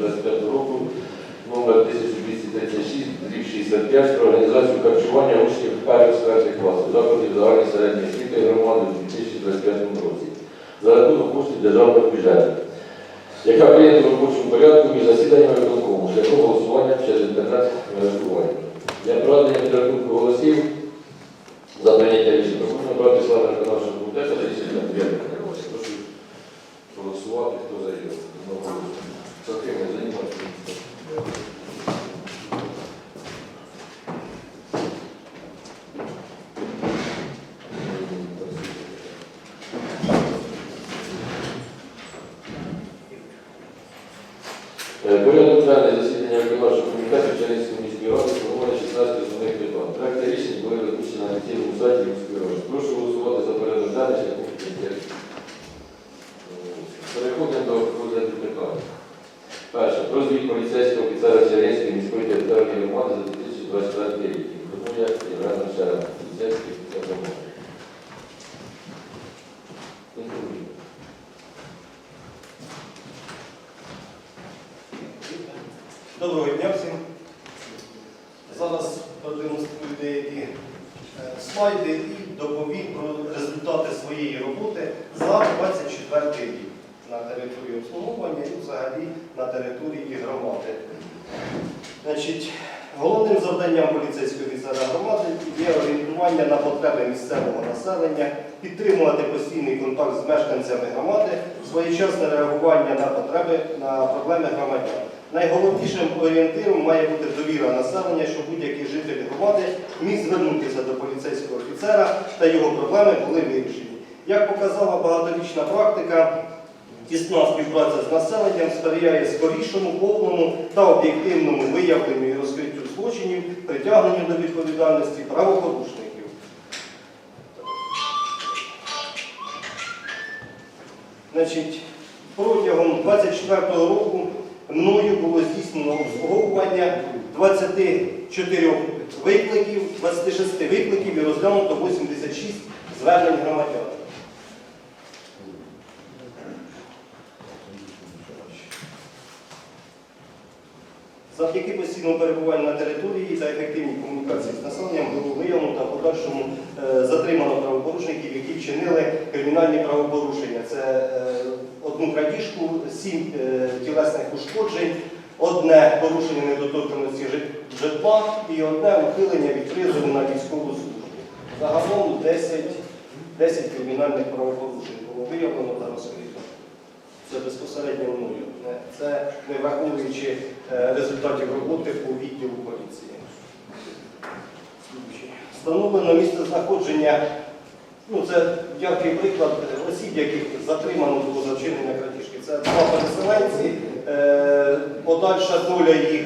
23.01.25 року номер 1236 дріб 65 про організацію харчування учнів перших класів закладів загальної середньої освіти громади у 2025 році за рахунок коштів державного бюджету, яка прийнята в робочому порядку між засіданнями виконкому шляхом голосування через інтернет-мережування. Для проведення підрахунку голосів за прийняття рішення брати члени виконавчого комітету за рішення. Прошу голосувати, хто за його. Dziękujemy za informację. E, Były odbrane zasiedzenia wyborcze komunikacji uczelnickim і доповім про результати своєї роботи за 24 рік на території обслуговування і взагалі на території громади. Значить, головним завданням поліцейського офіцера громади є орієнтування на потреби місцевого населення, підтримувати постійний контакт з мешканцями громади, своєчасне реагування на потреби на проблеми громадян. Найголовнішим орієнтиром має бути довіра населення, щоб будь-який житель громади міг звернутися до поліцейського офіцера та його проблеми були вирішені. Як показала багаторічна практика, тісна співпраця з населенням сприяє скорішому, повному та об'єктивному виявленню і розкриттю злочинів, притягненню до відповідальності правопорушників. Значить, протягом 24 року мною було здійснено обслуговування 24 викликів, 26 викликів і розглянуто 86 звернень громадян. Завдяки постійному перебуванню на території та ефективній комунікації з населенням було виявлено та подальшому е, затримано правопорушників, які вчинили кримінальні правопорушення. Це е, одну крадіжку, сім е, тілесних ушкоджень, одне порушення недоторканості житла і одне ухилення від призову на військову службу. Загалом 10, 10 кримінальних правопорушень було виявлено та розкрито. Це безпосередньо мною. Це не враховуючи е, результатів роботи по відділу поліції. Встановлено місце знаходження, ну це яркий приклад осіб, яких затримано було за вчинення крадіжки. Це два переселенці. Е, Подальша доля їх,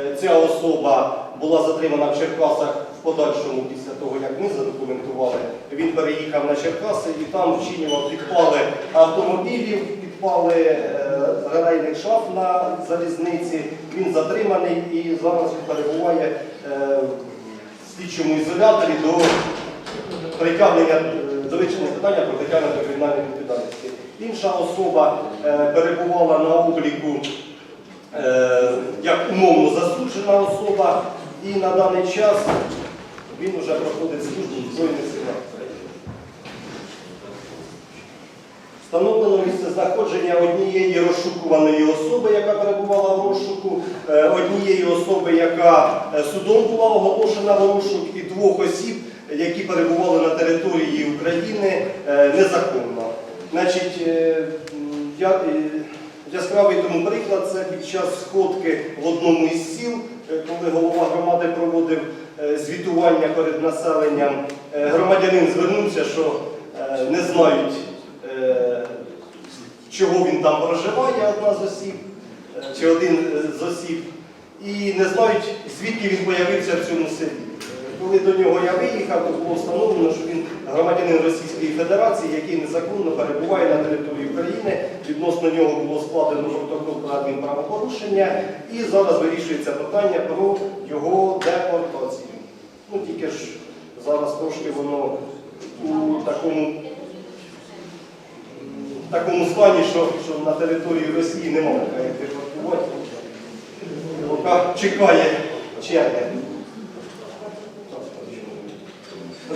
е, ця особа була затримана в Черкасах в подальшому після того, як ми задокументували. Він переїхав на Черкаси і там вчинював підпали автомобілів, підпали е, шаф на залізниці. Він затриманий і зараз він перебуває е, в слідчому ізоляторі до притягнення е, до вирішення питання про притягнення до кримінальної відповідальності. Інша особа перебувала на обліку як умовно засуджена особа, і на даний час він вже проходить службу в Збройних силах України. Встановлено місце знаходження однієї розшукуваної особи, яка перебувала в розшуку, е, однієї особи, яка е, судом була оголошена в розшук, і двох осіб, які перебували на території України е, незаконно. Значить, я, яскравий тому приклад це під час сходки в одному із сіл, коли голова громади проводив звітування перед населенням. Громадянин звернувся, що не знають, чого він там проживає, одна з осіб, е, чи один е, з осіб, і не знають, звідки він появився в цьому селі. Е, коли до нього я виїхав, то було встановлено, що він громадянин Російської Федерації, який незаконно перебуває на території України. Відносно нього було складено протокол про адмінправопорушення, і зараз вирішується питання про його депортацію. Ну тільки ж зараз трошки воно у такому такому стані, що, що на території Росії немає як депортувати. Поки чекає черги.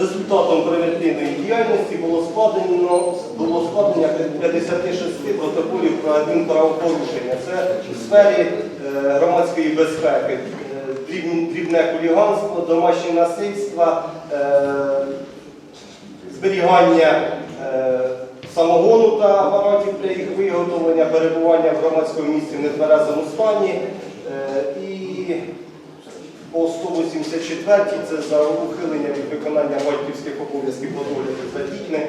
Результатом превентивної діяльності було складено було складення 56 протоколів про адмінправопорушення. Це в сфері е, громадської безпеки, дрібне хуліганство, домашнє насильство, е, зберігання е, самогону та апаратів для їх виготовлення, перебування в громадському місці в нетверезому стані. Е, І по 184-й це за ухилення від виконання батьківських обов'язків по догляду за дітьми,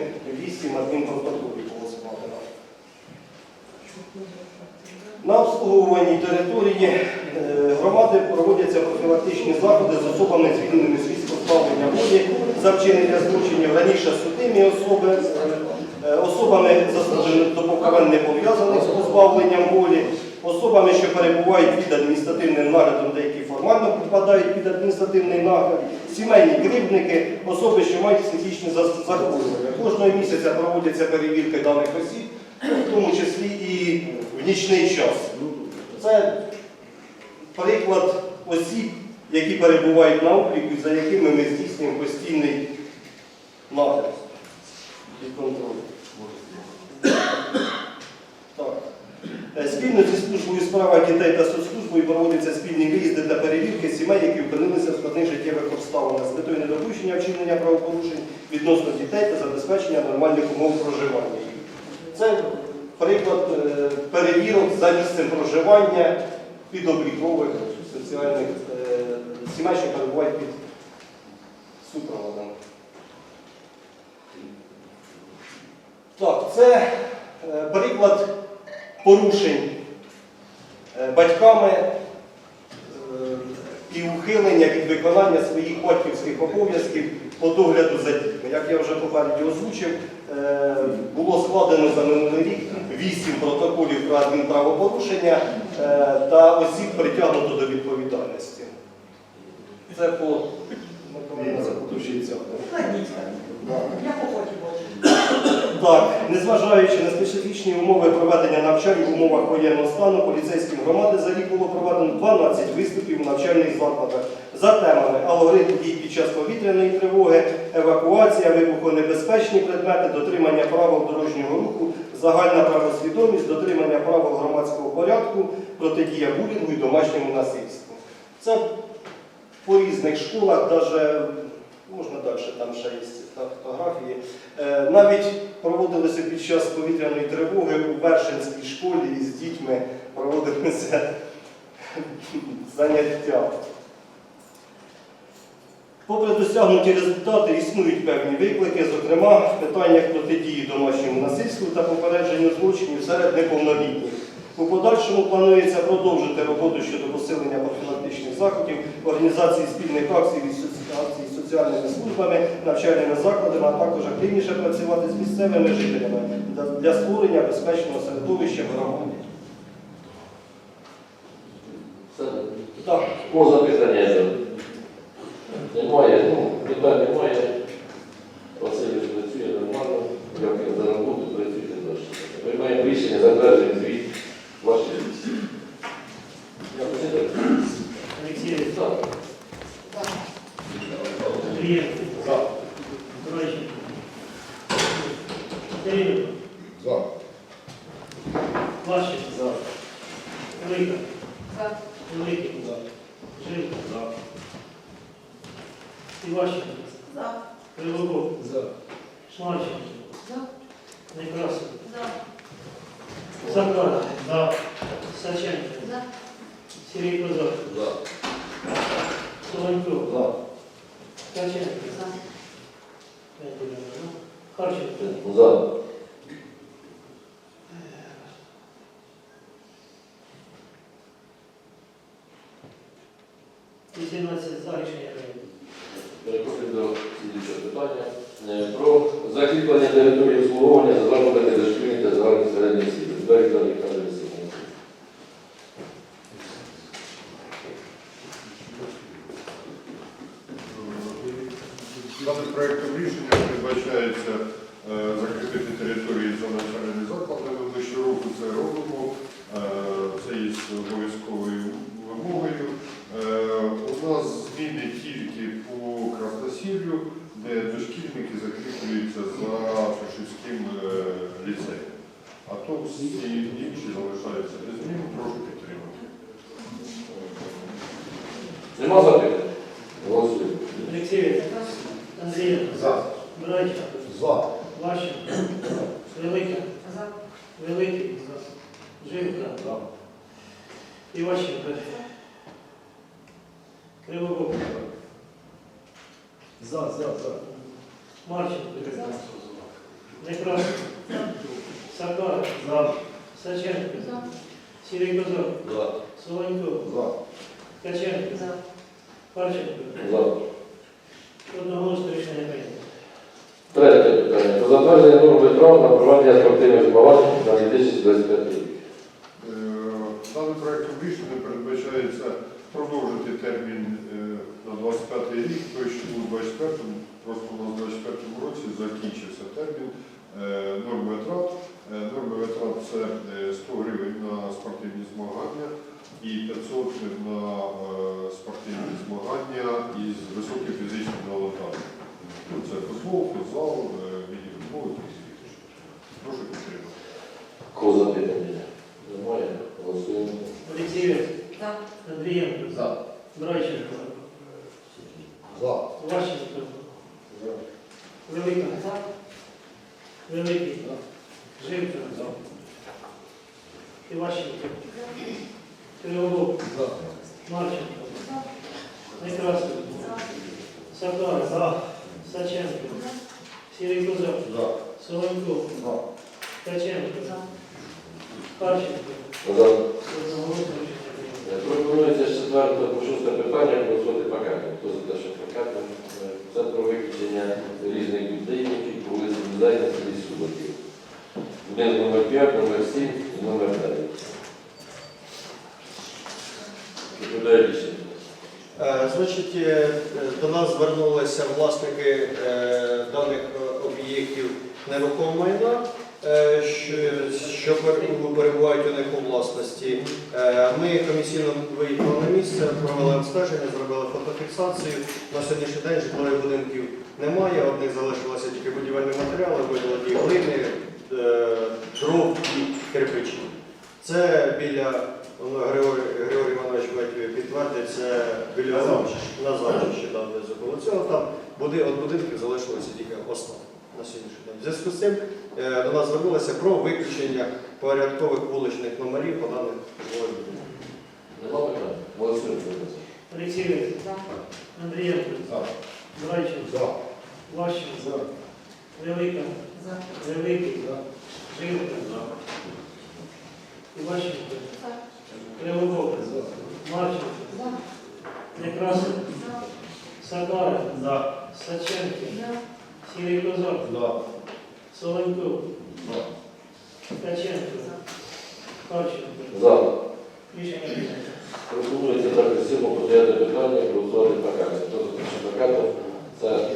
8 адмінпротоколів було складено. На обслуговуваній території е, громади проводяться профілактичні заходи з особами, звільненими з військовоставлення волі за вчинення злочинів раніше судимі особи, особами засудженими до не пов'язаних з позбавленням волі, особами, що перебувають під адміністративним наглядом, деякі формально підпадають під адміністративний нагляд, сімейні кривдники, особи, що мають психічні захворювання. Кожного місяця проводяться перевірки даних осіб, в тому числі і в нічний час. Це приклад осіб, які перебувають на обліку, за якими ми здійснюємо постійний нагляд і контроль. Е, Спільно зі службою у справах дітей та соцслужбою проводяться спільні виїзди та перевірки сімей, які опинилися в складних життєвих обставинах з метою недопущення вчинення правопорушень відносно дітей та забезпечення нормальних умов проживання. Це приклад е, перевірок за місцем проживання підоблікових соціальних е, сімей, що перебувають під супроводом. Так, це е, приклад порушень е, батьками е, і ухилення від виконання своїх батьківських обов'язків по догляду за дітьми. Як я вже попередньо озвучив, було складено за минулий рік 8 протоколів про адмінправопорушення та осіб притягнуто до відповідальності. Це по Миколаївна Запотушівця. Так, незважаючи на специфічні умови проведення навчань в умовах воєнного стану, поліцейським громади за рік було проведено 12 виступів в навчальних закладах за темами алгоритм дій під час повітряної тривоги, евакуація, вибухонебезпечні предмети, дотримання правил дорожнього руху, загальна правосвідомість, дотримання правил громадського порядку, протидія булінгу і домашньому насильству. Це по різних школах, навіть можна далі, там ще є та фотографії. Е, Навіть проводилися під час повітряної тривоги у Вершинській школі із дітьми проводилися заняття. Попри досягнуті результати, існують певні виклики, зокрема в питаннях протидії домашньому насильству та попередженню злочинів серед неповнолітніх. У подальшому планується продовжити роботу щодо посилення профілактичних заходів, організації спільних акцій з соціальними службами, навчальними закладами, а також активніше працювати з місцевими жителями для- створення безпечного середовища в громаді. Так. Поза питання. Немає, ну, питань Влащенко. Велика. За. Великий. Жилко. Іващенко. За. Кривоков. Шмарченко. За. Некрасов. За. Закат. За. Саченко. За. Сергей Козак. За. Солоньков. За. Ткаченко. За. Да? Харченко. За. Переходимо до слідчого питання. Е, Про закріплення території обслуговування за закладами дошкільної та загальної середньої освіти. Двері та Олександр Симонов. Даним проєктом рішення передбачається е, закріпити території за навчальними закладами. Ми щороку це робимо. Е, Це є обов'язковою вимогою. Е, У нас зміни тільки по Красносіллю, де дошкільники закріплюються за фашистським е, ліцеєм. А то всі інші залишаються без змін. Прошу підтримати. Нема запитань? Голосуємо. Олексій, Андрієнко, За. Брайченко, За. Ващенко, Велика, За. Великий, Живка, Іващенко, Кривобок, За, за, за. Марченко, Некрасов, Сакар, Саченко, За. Сірий Козак, За. Солонько, За. Ткаченко, За. Харченко. За. Одноголосно рішення прийнято. Третє питання. Про затвердження норм витрат на проведення спортивних змагань на 2025 рік. Е, Даним проектом рішення передбачається продовжити термін е, на 25 рік, той, що був у 24-му, просто у нас в 24-му році закінчився термін е, норм витрат. Норми витрат це е, 100 гривень на спортивні змагання і 500 на е, спортивні змагання із високим фізичним навантаженням. Це футбол, футзал, е, міні-футбол і інше. Прошу підтримати. Кого запитання? Немає. Голосуємо. Олексій, За. Андрієнко, За. Брайченко, За. Ващенко, Велика, За. Великий, Живка, Іващенко, Кривобок, Марченко, Некрасов, Сакар, Саченко, Сірий Козак, За. Солонько, За. Ткаченко, За. Харченко. За. Одноголосно рішення. Пропонується з 4 по 6 питання голосувати пакетом. Хто за те, що пакетом? Е, Це про виключення різних будинків по вулиці Дизайна селі Суботів. Будинок номер 5, номер 7 і номер 9. Відповідає. Е, Значить, е, до нас звернулися власники е, даних об'єктів нерухомого майна, що, що перебувають у них у власності. Ми комісійно виїхали на місце, провели обстеження, зробили фотофіксацію. На сьогоднішній день житлових будинків немає, одних залишилося тільки будівельні матеріали, вигляді глини, дров і кирпичі. Це біля Ну, Григорій, Григорій підтвердить, це біля на завжди, да, де заколо цього. Там буди, от будинків залишилося тільки основа на сьогоднішній день. В зв'язку з цим е, до нас звернулося про виключення порядкових вуличних номерів по даних житлових будинках. Нема питань? Голосуємо. Олексій, За. Андрієнко, За. Брайченко, Ващенко, Велика, За. Великий, Живка, Іващенко, За. Кривобок, Марченко. Некрасов. Сакара, Саченко. Сірий Козак, Солонько, Ткаченко, Харченко. Рішення прийнято. Пропонується також сьому подати питання голосувати пакетом. Хто за те. Це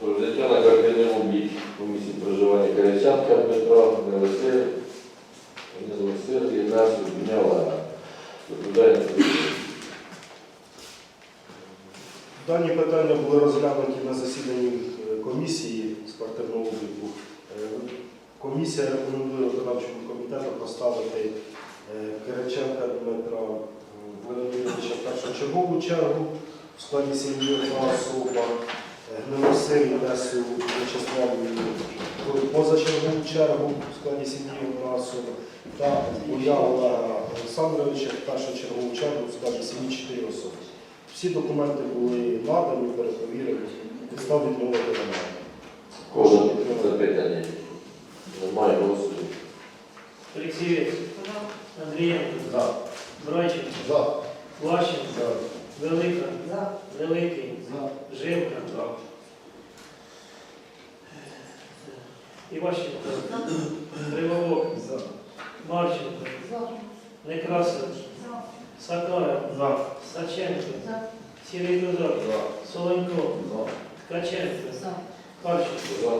про взяття на квартирному бік у місці проживання Киричанка Дмитра, Невесир, Єнасу, Дняла. Відповідає на питання. Дані питання були розглянуті на засіданні е, комісії з квартирного обліку. Е, Комісія рекомендує виконавчому комітету поставити е, Кириченка Дмитра Леонідовича в першочергову чергу в складі сім'ї одна особа, е, Гнилосир Інесу Вячеславовну в позачергову чергу в складі сім'ї одна та Буя Олега Олександровича в першочергову чергу в складі сім'ї чотири особи. Всі документи були надані, перепровірені, підстав відмовити немає. Кого запитання? Немає голосу. Олексій, За. Андрієнко. Брайченко, За. Велика. За. Великий. За. Жилка. За. Іващенко. Кривовок. За. Марченко. За. Некрасов. За. Сакара. За. Саченко. За. Сірий Дозор. За. Соленко. За. Ткаченко. За. Харченко. За.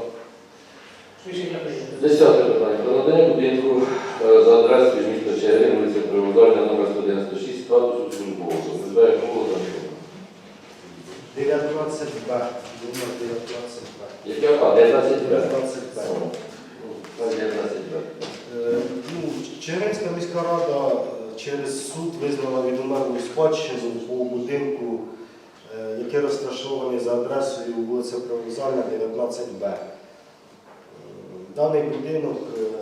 Десяте питання. Про надання будинку е, за адресою міста Чигирин, вулиця Привокзальна, номер 196, статусу службового. Звертаю 922. Дума 922. Яке 19 922. О, 19. Е, ну, Чернецька міська рада е, через суд визнала відомерну спадщину по будинку, е, яке який розташований за адресою вулиця Привокзальна, 19Б. Е, даний будинок е,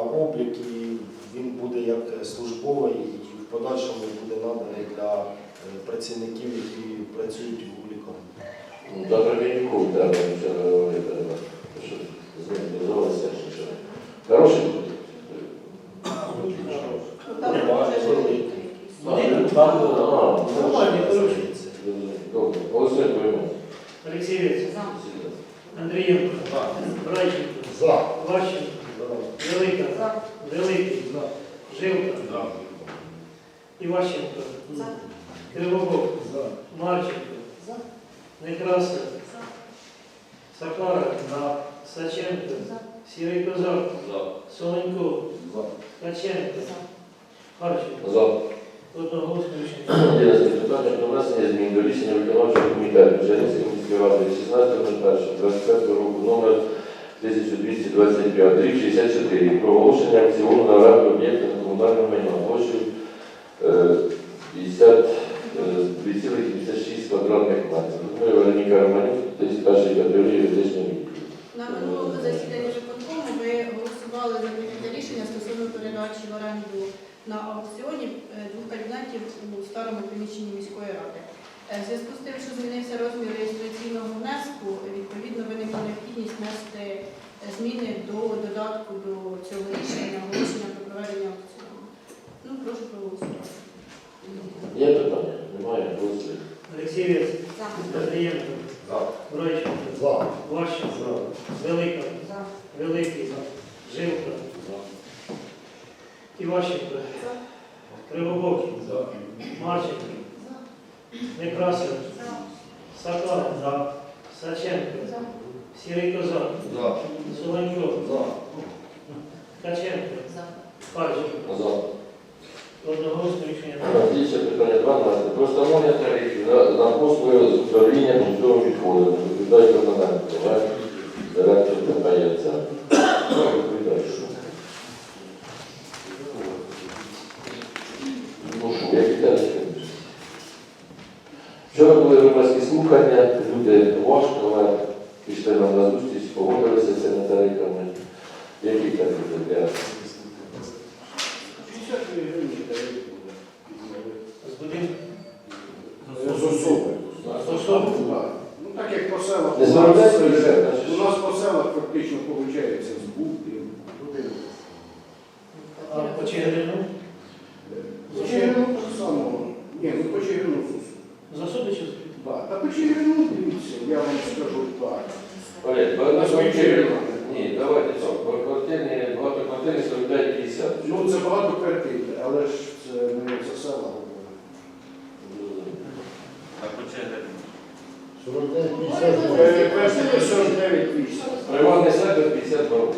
облік і він буде як службовий і в подальшому буде наданий для працівників, які працюють у лікарні. Ну, Та Прем'янку треба вчора говорити. треба, Що з ним дозволилося, що що. Хороший ну. Олексійович, Андрієнко, Брайченко. Ващенко, Велика, Великий, Жилка, Іващенко, Кривобок. За. Марченко. За. Некрасов. За. Сакара. За. Саченко. За. Сірий Козак. За. Соленко. За. Ткаченко. За. Харченко. За. Одноголосно рішення. 11 питання про внесення змін до рішення виконавчого комітету Бженецької міської ради 16.01.25 року номер 1225, рік 64, про акціону на раду об'єкта на комунального майна площею 50 2,86 квадратних метрів. Ми Вероніка Романюк, 31 категорії юридичний вік. На минулому засіданні виконкому ви голосували за прийняття рішення стосовно передачі в оренду на аукціоні е, двох кабінетів у старому приміщенні міської ради. Е, в зв'язку з тим, що змінився розмір реєстраційного внеску, відповідно виникла необхідність внести е, зміни до додатку до цього рішення, оголошення про проведення аукціону. Ну, прошу проголосувати. Є питання? Немає? Голосуємо. Олексійович, За. Андрієнко, Брайченко, За. Ващенко, Велика, За. Великий, Жилка, Іващенко, Кривобок, Марченко, Некрасов, Сакара, Саченко, За. Сірий Козак, Солонько, Ткаченко, За. Харченко. За. Одноголосно рішення. питання 12. Про встановлення тарифів на, на послуги з управління побутовими відходами. Відповідає Кононенко, директор це. Відповідає, що? Ну, що, які тарифи? Вчора були громадські слухання, люди важко, але пішли нам на зустріч, погодилися з цими тарифами. Які тарифи для З будинку. З особи. З особи. Ну так як по селах. Не у нас, заробляють е, бюджет, значить. У нас по селах фактично виходить з будинку. А по Чигирину? По Чигирину так само. Ні, ну по Чигирину зустріч. З особи чи з Да. Та по Чигирину дивіться, я вам скажу так. Олег, На багато свої квартирні. чергу. Ні, давайте так. Багатоквартирні, багатоквартирні 45-50. Ну це багато квартир, але ж це не це села говорить. Е, Квартири 49 тисяч. Приватний сектор 52 роки.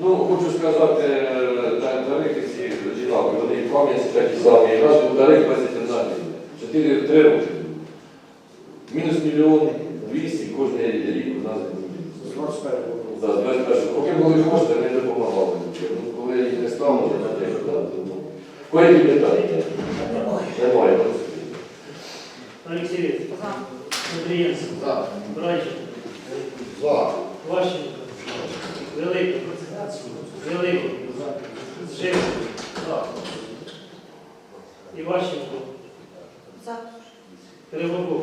Ну, хочу сказати, е, тарифи всі одинакові, вони пам'ять Кам'янці такі самі. І раз був тариф 21 гривня. 4 3 роки. Мінус мільйон 200 кожен рік у нас З 21 року. За 21 Поки були кошти, не допомагали. Ну, коли їх не стало, то не треба. Кої питання? Немає. Олексійович, За. Андрієнко, Так. Брайченко, За. Ващенко, Великий, Великий, Жилка, Іващенко, За. Кривобок,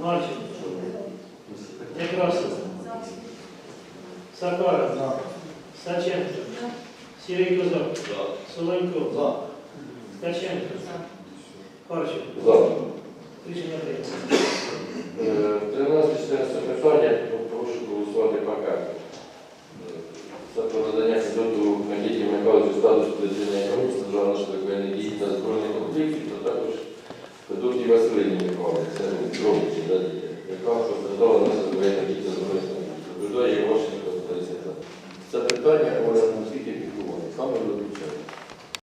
Марченко, Некрасов, Сакара, Саченко, Сірий Козак, Солонько, Ткаченко. Харченко. Рішення прийнято. Е, 13-14 питання, прошу голосувати пакет. Це про надання Надії Михайловичу статусу дитини комісії державної шляхової дії та збройних Федоті Василині Михайлович, це Дробичі, яка постраждала на збройних конфліктів. Побіждає Євошенко 30. Це питання, але наскільки піклування, саме виключає.